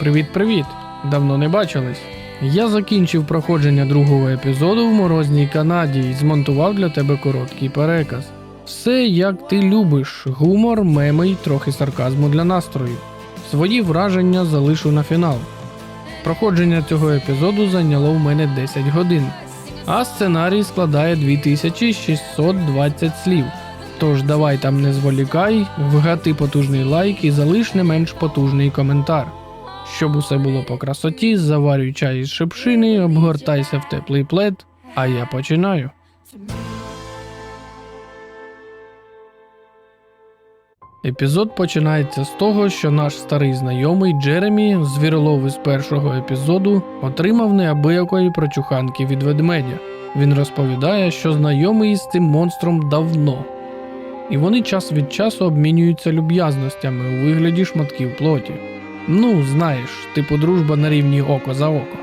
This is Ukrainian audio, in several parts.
Привіт-привіт! Давно не бачились. Я закінчив проходження другого епізоду в морозній Канаді і змонтував для тебе короткий переказ. Все як ти любиш: гумор, меми й трохи сарказму для настрою. Свої враження залишу на фінал. Проходження цього епізоду зайняло в мене 10 годин, а сценарій складає 2620 слів. Тож давай там не зволікай, вгати потужний лайк і залиш не менш потужний коментар. Щоб усе було по красоті, заварюй чай із шипшини, обгортайся в теплий плед, а я починаю. Епізод починається з того, що наш старий знайомий Джеремі, звіролов із першого епізоду, отримав неабиякої прочуханки від ведмедя. Він розповідає, що знайомий із цим монстром давно, і вони час від часу обмінюються люб'язностями у вигляді шматків плоті. Ну, знаєш, типу дружба на рівні око за око.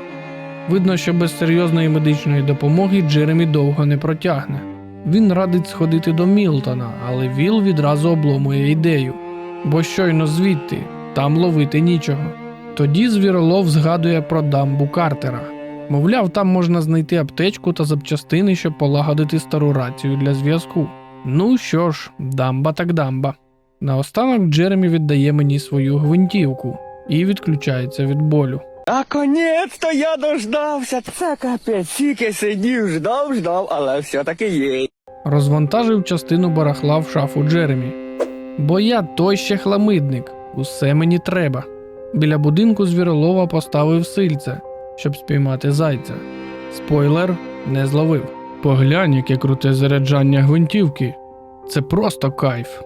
Видно, що без серйозної медичної допомоги Джеремі довго не протягне. Він радить сходити до Мілтона, але Віл відразу обломує ідею, бо щойно звідти, там ловити нічого. Тоді звіролов згадує про дамбу Картера. Мовляв, там можна знайти аптечку та запчастини, щоб полагодити стару рацію для зв'язку. Ну що ж, дамба так дамба. Наостанок Джеремі віддає мені свою гвинтівку і відключається від болю. Наконець-то я дождався. Це капець, тільки сидів, ждав, ждав, але все-таки є. Розвантажив частину барахла в шафу Джеремі. Бо я той ще хламидник, усе мені треба. Біля будинку звіролова поставив сильце, щоб спіймати зайця. Спойлер не зловив. Поглянь, яке круте заряджання гвинтівки. Це просто кайф.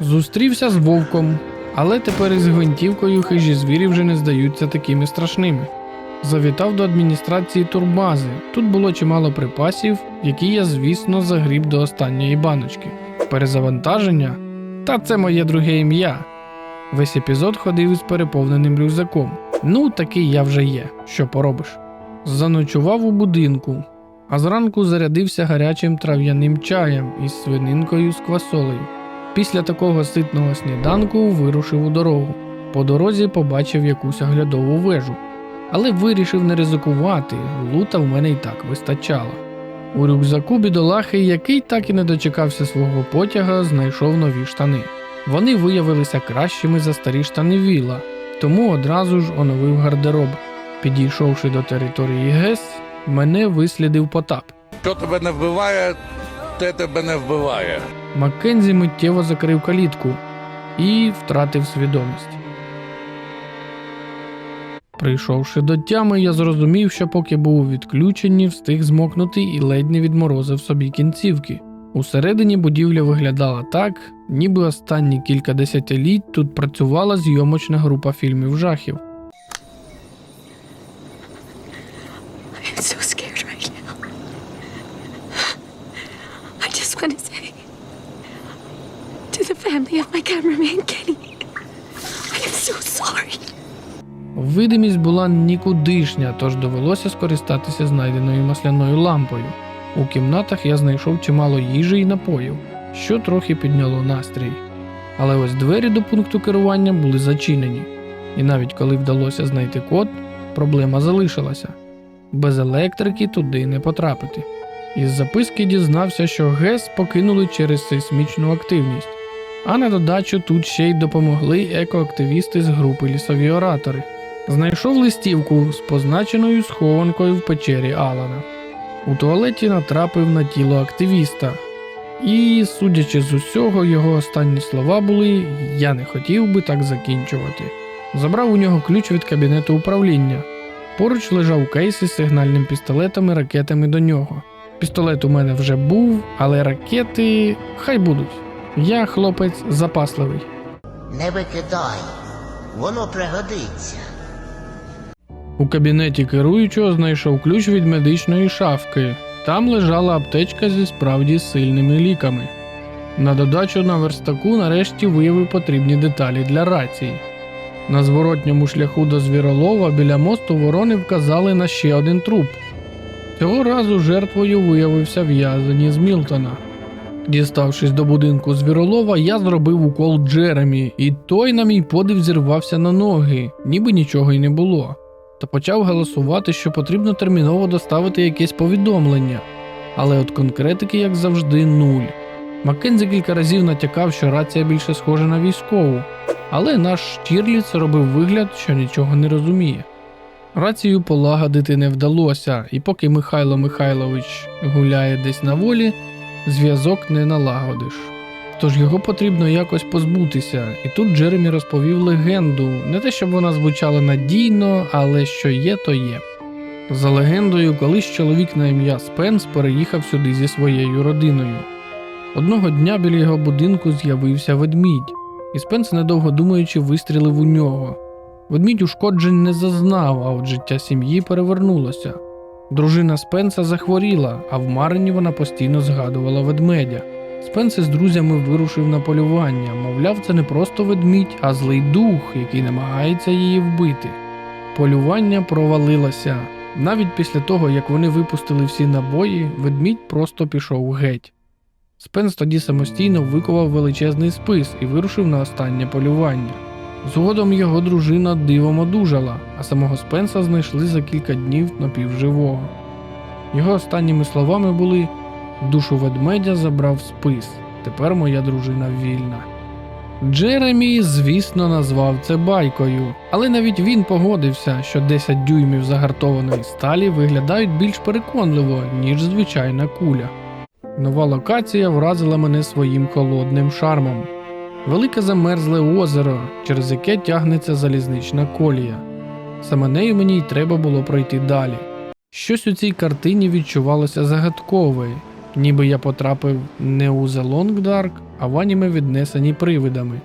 Зустрівся з вовком, але тепер із гвинтівкою хижі звірі вже не здаються такими страшними. Завітав до адміністрації турбази. Тут було чимало припасів, які я, звісно, загріб до останньої баночки. Перезавантаження? Та це моє друге ім'я. Весь епізод ходив із переповненим рюкзаком. Ну, такий я вже є, що поробиш. Заночував у будинку, а зранку зарядився гарячим трав'яним чаєм із свининкою з квасолею. Після такого ситного сніданку вирушив у дорогу. По дорозі побачив якусь оглядову вежу, але вирішив не ризикувати, лута в мене і так вистачало. У рюкзаку бідолахи, який так і не дочекався свого потяга, знайшов нові штани. Вони виявилися кращими за старі штани Віла, тому одразу ж оновив гардероб. Підійшовши до території ГЕС, мене вислідив Потап. Що тебе не вбиває, те тебе не вбиває. Маккензі миттєво закрив калітку і втратив свідомість. Прийшовши до тями, я зрозумів, що поки був у відключенні, встиг змокнути і ледь не відморозив собі кінцівки. Усередині будівля виглядала так, ніби останні кілька десятиліть тут працювала зйомочна група фільмів жахів. I'm so scared right now. I just want to say to the family of my cameraman, Kenny, I am so sorry. Видимість була нікудишня, тож довелося скористатися знайденою масляною лампою. У кімнатах я знайшов чимало їжі і напоїв, що трохи підняло настрій. Але ось двері до пункту керування були зачинені, і навіть коли вдалося знайти код, проблема залишилася. Без електрики туди не потрапити. Із записки дізнався, що ГЕС покинули через сейсмічну активність, а на додачу тут ще й допомогли екоактивісти з групи лісові оратори. Знайшов листівку з позначеною схованкою в печері Алана. У туалеті натрапив на тіло активіста. І, судячи з усього, його останні слова були Я не хотів би так закінчувати. Забрав у нього ключ від кабінету управління. Поруч лежав кейс із сигнальним пістолетом і ракетами до нього. Пістолет у мене вже був, але ракети хай будуть. Я хлопець запасливий. Не викидай, воно пригодиться. У кабінеті керуючого знайшов ключ від медичної шафки. Там лежала аптечка зі справді сильними ліками. На додачу на верстаку нарешті виявив потрібні деталі для рації. На зворотньому шляху до звіролова біля мосту ворони вказали на ще один труп. Цього разу жертвою виявився в'язень із Мілтона. Діставшись до будинку звіролова, я зробив укол Джеремі, і той, на мій подив, зірвався на ноги, ніби нічого й не було. Та почав голосувати, що потрібно терміново доставити якесь повідомлення. Але от конкретики, як завжди, нуль. Маккензі кілька разів натякав, що рація більше схожа на військову, але наш Штірліц робив вигляд, що нічого не розуміє. Рацію полагодити не вдалося, і поки Михайло Михайлович гуляє десь на волі, зв'язок не налагодиш. Тож його потрібно якось позбутися, і тут Джеремі розповів легенду, не те, щоб вона звучала надійно, але що є, то є. За легендою, колись чоловік на ім'я Спенс переїхав сюди зі своєю родиною. Одного дня біля його будинку з'явився ведмідь, і Спенс, недовго думаючи, вистрілив у нього. Ведмідь ушкоджень не зазнав, а от життя сім'ї перевернулося. Дружина Спенса захворіла, а в Марині вона постійно згадувала ведмедя. Спенс із друзями вирушив на полювання, мовляв, це не просто ведмідь, а злий дух, який намагається її вбити. Полювання провалилося. Навіть після того, як вони випустили всі набої, ведмідь просто пішов геть. Спенс тоді самостійно викував величезний спис і вирушив на останнє полювання. Згодом його дружина дивом одужала, а самого Спенса знайшли за кілька днів напівживого. Його останніми словами були душу ведмедя забрав спис. Тепер моя дружина вільна. Джеремі, звісно, назвав це байкою, але навіть він погодився, що 10 дюймів загартованої сталі виглядають більш переконливо, ніж звичайна куля. Нова локація вразила мене своїм холодним шармом. Велике замерзле озеро, через яке тягнеться залізнична колія. Саме нею мені й треба було пройти далі. Щось у цій картині відчувалося загадкове, ніби я потрапив не у The Long Dark, а в аніме віднесені привидами.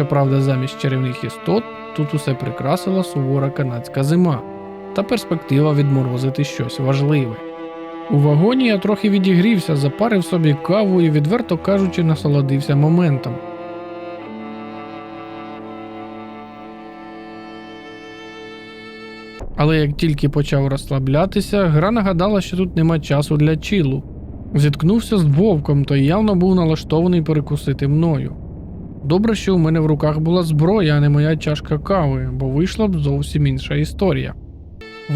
Щоправда, замість чарівних істот тут усе прикрасила сувора канадська зима та перспектива відморозити щось важливе. У вагоні я трохи відігрівся, запарив собі каву і, відверто кажучи, насолодився моментом. Але як тільки почав розслаблятися, гра нагадала, що тут нема часу для чилу. Зіткнувся з вовком, той явно був налаштований перекусити мною. Добре, що у мене в руках була зброя, а не моя чашка кави, бо вийшла б зовсім інша історія.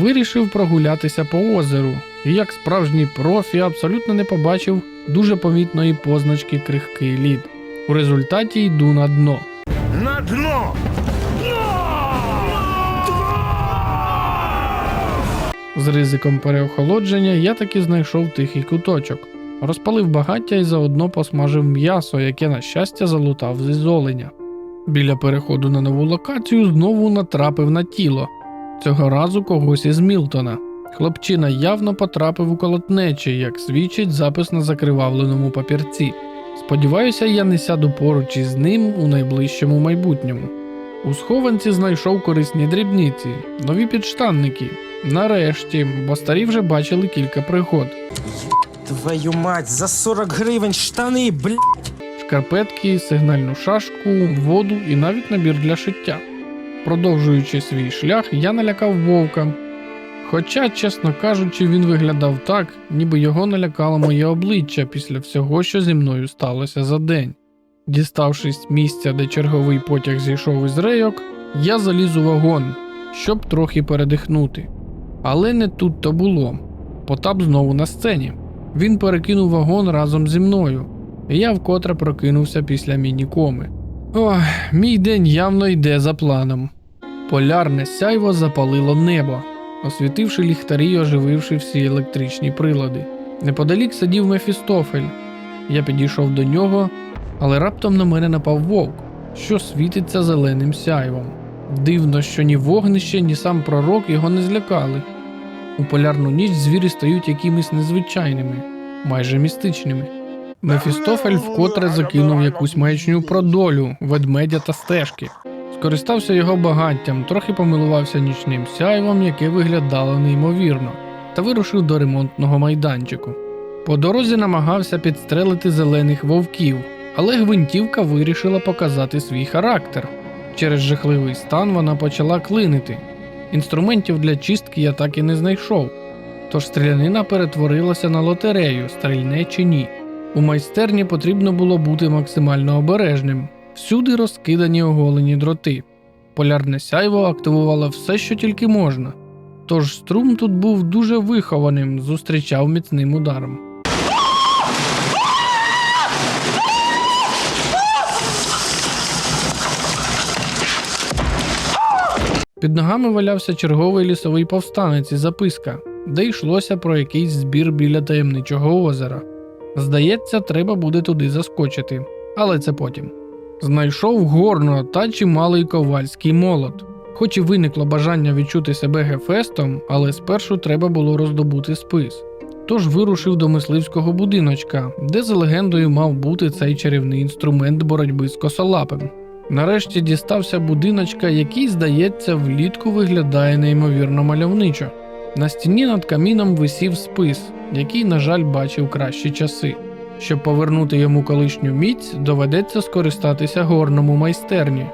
Вирішив прогулятися по озеру, і як справжній профі абсолютно не побачив дуже помітної позначки крихкий лід. У результаті йду на дно. На дно! З ризиком переохолодження я таки знайшов тихий куточок. Розпалив багаття і заодно посмажив м'ясо, яке, на щастя, залутав зі золеня. Біля переходу на нову локацію знову натрапив на тіло. Цього разу когось із Мілтона. Хлопчина явно потрапив у колотнечі, як свідчить запис на закривавленому папірці. Сподіваюся, я не сяду поруч із ним у найближчому майбутньому. У схованці знайшов корисні дрібниці, нові підштанники. Нарешті, бо старі вже бачили кілька пригод. Твою мать, за 40 гривень штани, бля. шкарпетки, сигнальну шашку, воду і навіть набір для шиття. Продовжуючи свій шлях, я налякав вовка. Хоча, чесно кажучи, він виглядав так, ніби його налякало моє обличчя після всього, що зі мною сталося за день. Діставшись місця, де черговий потяг зійшов із рейок, я заліз у вагон, щоб трохи передихнути. Але не тут то було. Потап знову на сцені. Він перекинув вагон разом зі мною, і я вкотре прокинувся після мінікоми. Ох, мій день явно йде за планом. Полярне сяйво запалило небо, освітивши ліхтарі й ожививши всі електричні прилади. Неподалік сидів Мефістофель. Я підійшов до нього, але раптом на мене напав вовк, що світиться зеленим сяйвом. Дивно, що ні вогнище, ні сам пророк його не злякали. У полярну ніч звірі стають якимись незвичайними, майже містичними. Мефістофель вкотре закинув якусь маячню про долю, ведмедя та стежки. Скористався його багаттям, трохи помилувався нічним сяйвом, яке виглядало неймовірно, та вирушив до ремонтного майданчику. По дорозі намагався підстрелити зелених вовків, але гвинтівка вирішила показати свій характер. Через жахливий стан вона почала клинити. Інструментів для чистки я так і не знайшов. Тож стрілянина перетворилася на лотерею, стрільне чи ні. У майстерні потрібно було бути максимально обережним. Всюди розкидані оголені дроти. Полярне сяйво активувало все, що тільки можна. Тож струм тут був дуже вихованим, зустрічав міцним ударом. Під ногами валявся черговий лісовий повстанець і записка, де йшлося про якийсь збір біля таємничого озера. Здається, треба буде туди заскочити, але це потім. Знайшов горно та чималий ковальський молот. Хоч і виникло бажання відчути себе гефестом, але спершу треба було роздобути спис. Тож вирушив до мисливського будиночка, де за легендою мав бути цей чарівний інструмент боротьби з косолапим. Нарешті дістався будиночка, який, здається, влітку виглядає неймовірно мальовничо. На стіні над каміном висів спис, який, на жаль, бачив кращі часи. Щоб повернути йому колишню міць, доведеться скористатися горному майстерні.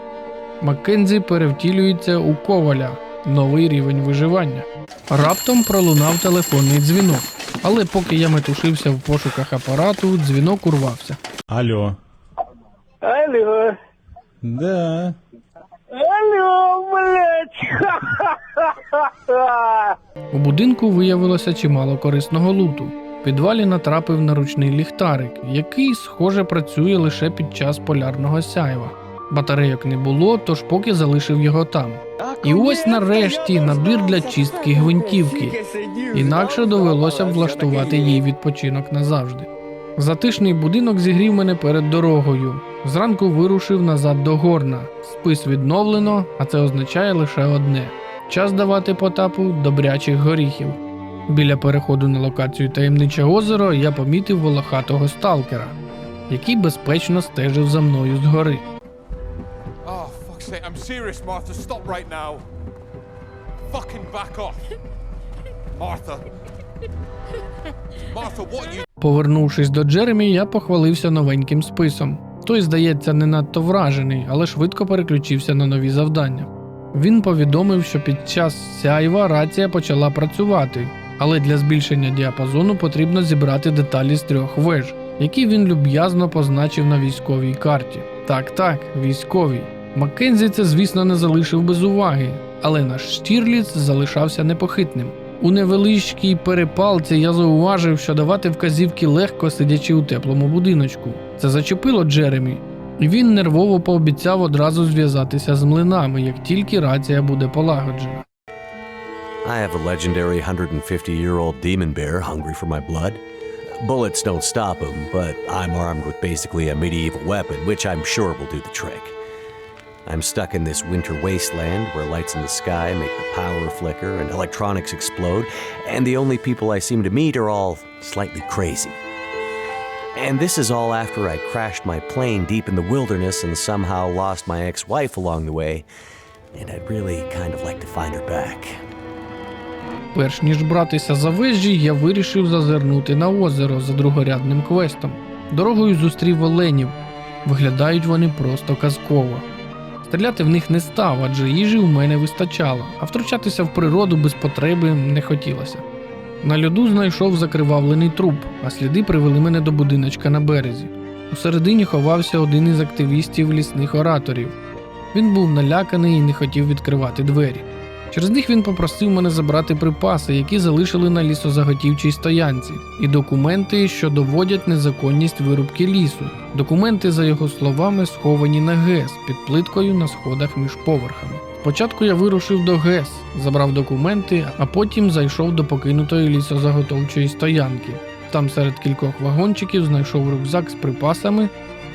Маккензі перевтілюється у коваля, новий рівень виживання. Раптом пролунав телефонний дзвінок, але поки я метушився в пошуках апарату, дзвінок урвався. Алло. Алло, Да. алло, блядь. У будинку виявилося чимало корисного луту. В підвалі натрапив на ручний ліхтарик, який, схоже, працює лише під час полярного сяйва. Батарейок не було, тож поки залишив його там. І ось нарешті набір для чистки гвинтівки. Інакше довелося б влаштувати їй відпочинок назавжди. Затишний будинок зігрів мене перед дорогою. Зранку вирушив назад до горна. Спис відновлено, а це означає лише одне: час давати потапу добрячих горіхів. Біля переходу на локацію таємниче озеро я помітив волохатого сталкера, який безпечно стежив за мною згори. Oh, I'm serious, Martha. Stop right now. Fucking back off. Martha. Martha, what you Повернувшись до Джеремі, я похвалився новеньким списом. Той, здається, не надто вражений, але швидко переключився на нові завдання. Він повідомив, що під час сяйва рація почала працювати, але для збільшення діапазону потрібно зібрати деталі з трьох веж, які він люб'язно позначив на військовій карті. Так, так, військовій. Маккензі це, звісно, не залишив без уваги, але наш Штірліц залишався непохитним. У невеличкій перепалці я зауважив, що давати вказівки легко сидячи у теплому будиночку. Це зачепило Джеремі, і він нервово пообіцяв одразу зв'язатися з млинами, як тільки рація буде полагоджена. I have a legendary 150 year old demon bear hungry for my blood. Bullets don't stop him, but I'm armed with basically a medieval weapon, which I'm sure will do the trick. I'm stuck in this winter wasteland where lights in the sky make the power flicker and electronics explode, and the only people I seem to meet are all slightly crazy. And this is all after I crashed my plane deep in the wilderness and somehow lost my ex wife along the way, and I'd really kind of like to find her back. Перш ніж братися за вежі, я вирішив зазирнути на озеро за другорядним квестом. Дорогою зустрів оленів. Виглядають вони просто казково. Стріляти в них не став, адже їжі у мене вистачало, а втручатися в природу без потреби не хотілося. На льоду знайшов закривавлений труп, а сліди привели мене до будиночка на березі. У середині ховався один із активістів лісних ораторів. Він був наляканий і не хотів відкривати двері. Через них він попросив мене забрати припаси, які залишили на лісозаготівчій стоянці, і документи, що доводять незаконність вирубки лісу. Документи, за його словами, сховані на ГЕС під плиткою на сходах між поверхами. Спочатку я вирушив до ГЕС, забрав документи, а потім зайшов до покинутої лісозаготовчої стоянки. Там серед кількох вагончиків знайшов рюкзак з припасами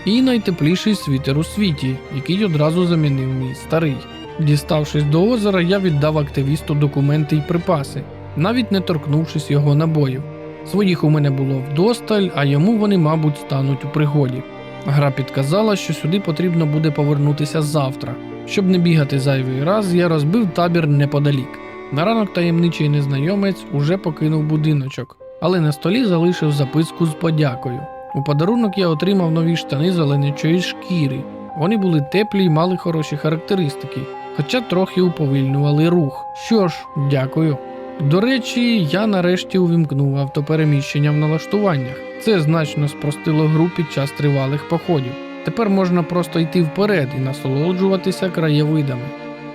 і найтепліший світер у світі, який одразу замінив мій старий. Діставшись до озера, я віддав активісту документи й припаси, навіть не торкнувшись його набоїв. Своїх у мене було вдосталь, а йому вони, мабуть, стануть у пригоді. Гра підказала, що сюди потрібно буде повернутися завтра, Щоб не бігати зайвий раз, я розбив табір неподалік. На ранок таємничий незнайомець уже покинув будиночок, але на столі залишив записку з подякою. У подарунок я отримав нові штани з оленячої шкіри. Вони були теплі і мали хороші характеристики, хоча трохи уповільнювали рух. Що ж, дякую. До речі, я нарешті увімкнув автопереміщення в налаштуваннях. Це значно спростило гру під час тривалих походів. Тепер можна просто йти вперед і насолоджуватися краєвидами.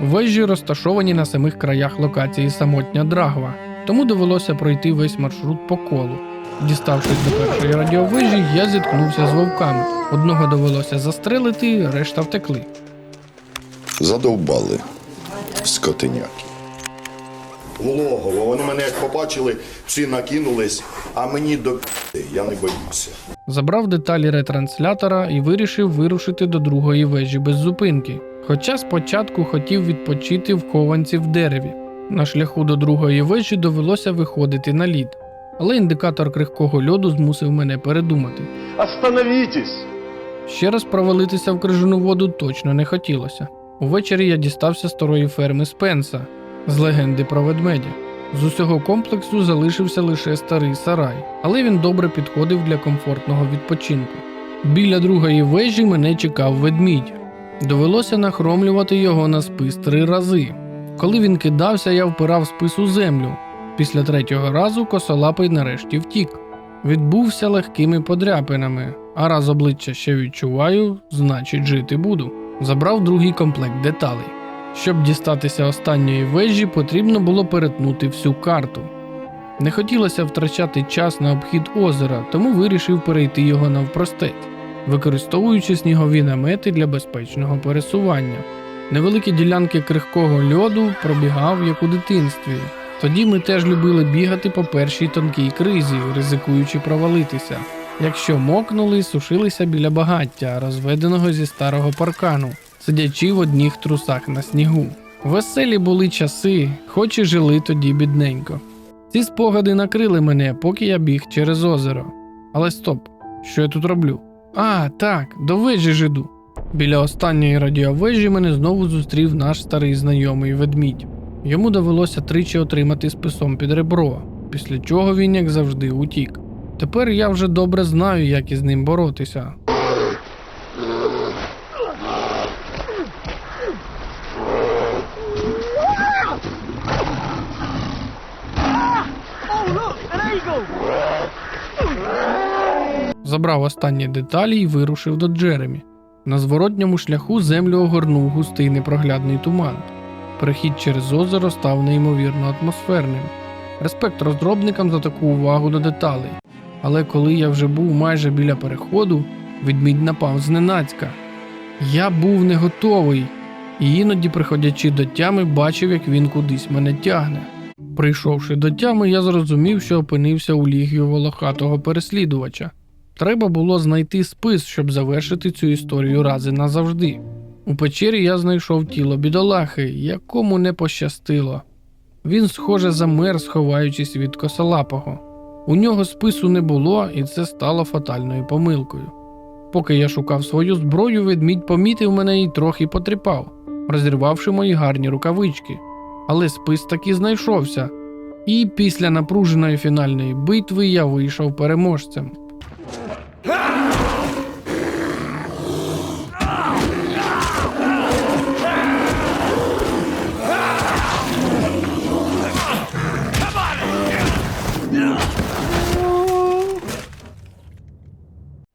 Вежі розташовані на самих краях локації самотня драгва, тому довелося пройти весь маршрут по колу. Діставшись до першої радіовежі, я зіткнувся з вовками. Одного довелося застрелити, решта втекли. Задовбали скотиняки. В логово. Вони мене як побачили, всі накинулись, а мені до я не боюся. Забрав деталі ретранслятора і вирішив вирушити до другої вежі без зупинки. Хоча спочатку хотів відпочити в хованці в дереві. На шляху до другої вежі довелося виходити на лід, але індикатор крихкого льоду змусив мене передумати. Остановітесь! Ще раз провалитися в крижану воду точно не хотілося. Увечері я дістався старої ферми Спенса з легенди про ведмедя. З усього комплексу залишився лише старий сарай, але він добре підходив для комфортного відпочинку. Біля другої вежі мене чекав ведмідь. Довелося нахромлювати його на спис три рази. Коли він кидався, я впирав спис у землю. Після третього разу косолапий нарешті втік. Відбувся легкими подряпинами, а раз обличчя ще відчуваю, значить жити буду. Забрав другий комплект деталей. Щоб дістатися останньої вежі, потрібно було перетнути всю карту. Не хотілося втрачати час на обхід озера, тому вирішив перейти його навпростець, використовуючи снігові намети для безпечного пересування. Невеликі ділянки крихкого льоду пробігав як у дитинстві. Тоді ми теж любили бігати по першій тонкій кризі, ризикуючи провалитися. Якщо мокнули, сушилися біля багаття, розведеного зі старого паркану, сидячи в одніх трусах на снігу. Веселі були часи, хоч і жили тоді бідненько. Ці спогади накрили мене, поки я біг через озеро. Але стоп, що я тут роблю? А, так, до вежі ж іду. Біля останньої радіовежі мене знову зустрів наш старий знайомий ведмідь. Йому довелося тричі отримати списом під ребро, після чого він, як завжди, утік. Тепер я вже добре знаю, як із ним боротися. Забрав останні деталі і вирушив до Джеремі. На зворотньому шляху землю огорнув густий непроглядний туман. Перехід через озеро став неймовірно атмосферним. Респект розробникам за таку увагу до деталей. Але коли я вже був майже біля переходу, ведмідь напав зненацька. Я був не готовий, і іноді, приходячи до тями, бачив, як він кудись мене тягне. Прийшовши до тями, я зрозумів, що опинився у лігію волохатого переслідувача. Треба було знайти спис, щоб завершити цю історію рази назавжди. У печері я знайшов тіло бідолахи, якому не пощастило. Він, схоже, замер, сховаючись від косолапого. У нього спису не було, і це стало фатальною помилкою. Поки я шукав свою зброю, ведмідь помітив мене і трохи потріпав, розірвавши мої гарні рукавички. Але спис таки знайшовся. І після напруженої фінальної битви я вийшов переможцем.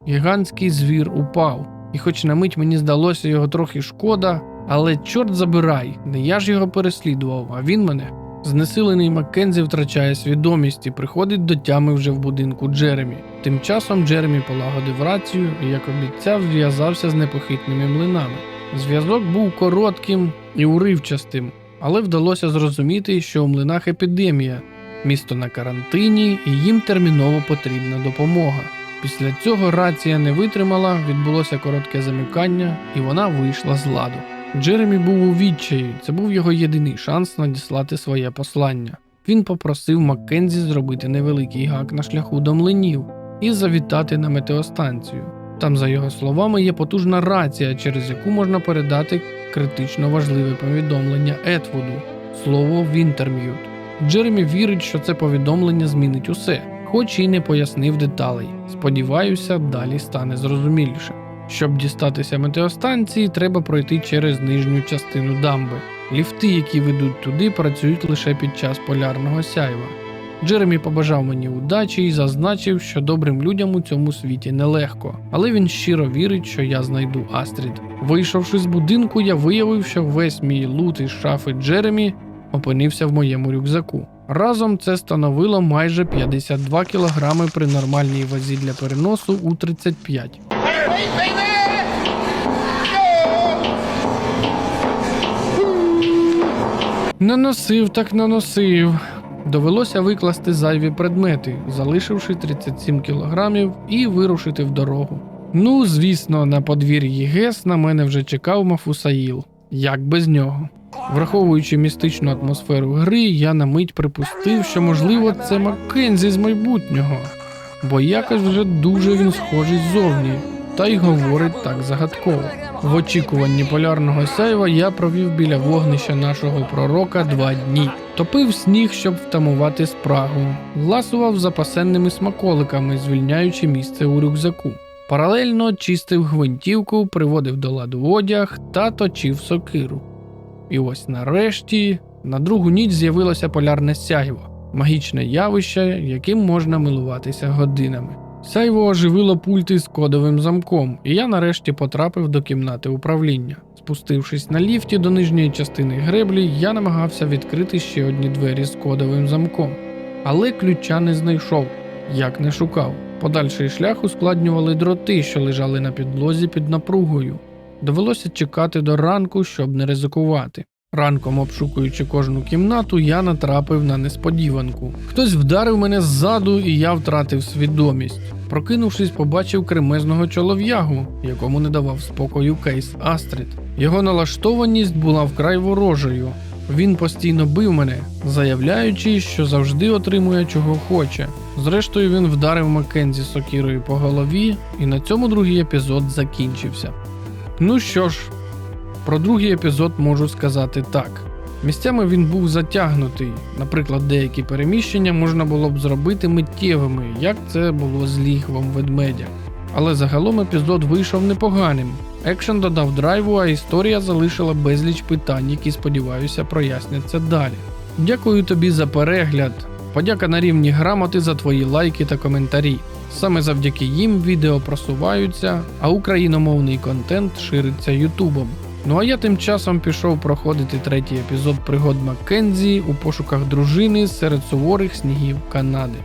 Гігантський звір упав, і хоч на мить мені здалося його трохи шкода, але чорт забирай, не я ж його переслідував, а він мене. Знесилений Маккензі втрачає свідомість і приходить до тями вже в будинку Джеремі. Тим часом Джеремі полагодив рацію і, як обіцяв, зв'язався з непохитними млинами. Зв'язок був коротким і уривчастим, але вдалося зрозуміти, що у млинах епідемія, місто на карантині, і їм терміново потрібна допомога. Після цього рація не витримала, відбулося коротке замикання, і вона вийшла з ладу. Джеремі був у відчаї, це був його єдиний шанс надіслати своє послання. Він попросив Маккензі зробити невеликий гак на шляху до млинів і завітати на метеостанцію. Там, за його словами, є потужна рація, через яку можна передати критично важливе повідомлення Етвуду слово Вінтерм'ют. Джеремі вірить, що це повідомлення змінить усе, хоч і не пояснив деталей. Сподіваюся, далі стане зрозуміліше. Щоб дістатися метеостанції, треба пройти через нижню частину дамби. Ліфти, які ведуть туди, працюють лише під час полярного сяйва. Джеремі побажав мені удачі і зазначив, що добрим людям у цьому світі нелегко, але він щиро вірить, що я знайду Астрід. Вийшовши з будинку, я виявив, що весь мій лут із шафи Джеремі опинився в моєму рюкзаку. Разом це становило майже 52 кілограми при нормальній вазі для переносу у 35. Наносив так наносив. Довелося викласти зайві предмети, залишивши 37 кілограмів, і вирушити в дорогу. Ну, звісно, на подвір'ї ГЕС на мене вже чекав Мафусаїл. Як без нього. Враховуючи містичну атмосферу гри, я на мить припустив, що можливо це Маккензі з майбутнього, бо якось вже дуже він схожий ззовні, та й говорить так загадково. В очікуванні полярного сяйва я провів біля вогнища нашого пророка два дні. Топив сніг, щоб втамувати спрагу, ласував запасенними смаколиками, звільняючи місце у рюкзаку. Паралельно чистив гвинтівку, приводив до ладу одяг та точив сокиру. І ось нарешті на другу ніч з'явилося полярне сяйво, магічне явище, яким можна милуватися годинами. Сяйво оживило пульти з кодовим замком, і я нарешті потрапив до кімнати управління. Спустившись на ліфті до нижньої частини греблі, я намагався відкрити ще одні двері з кодовим замком, але ключа не знайшов, як не шукав. Подальший шлях ускладнювали дроти, що лежали на підлозі під напругою. Довелося чекати до ранку, щоб не ризикувати. Ранком, обшукуючи кожну кімнату, я натрапив на несподіванку. Хтось вдарив мене ззаду, і я втратив свідомість. Прокинувшись, побачив кремезного чолов'ягу, якому не давав спокою кейс Астрид. Його налаштованість була вкрай ворожою. Він постійно бив мене, заявляючи, що завжди отримує чого хоче. Зрештою, він вдарив Маккензі сокірою по голові, і на цьому другий епізод закінчився. Ну що ж, про другий епізод можу сказати так. Місцями він був затягнутий, наприклад, деякі переміщення можна було б зробити миттєвими, як це було з лігвом ведмедя. Але загалом епізод вийшов непоганим. Екшен додав драйву, а історія залишила безліч питань, які, сподіваюся, проясняться далі. Дякую тобі за перегляд. Подяка на рівні грамоти за твої лайки та коментарі. Саме завдяки їм відео просуваються, а україномовний контент шириться Ютубом. Ну а я тим часом пішов проходити третій епізод пригод Маккензі у пошуках дружини серед суворих снігів Канади.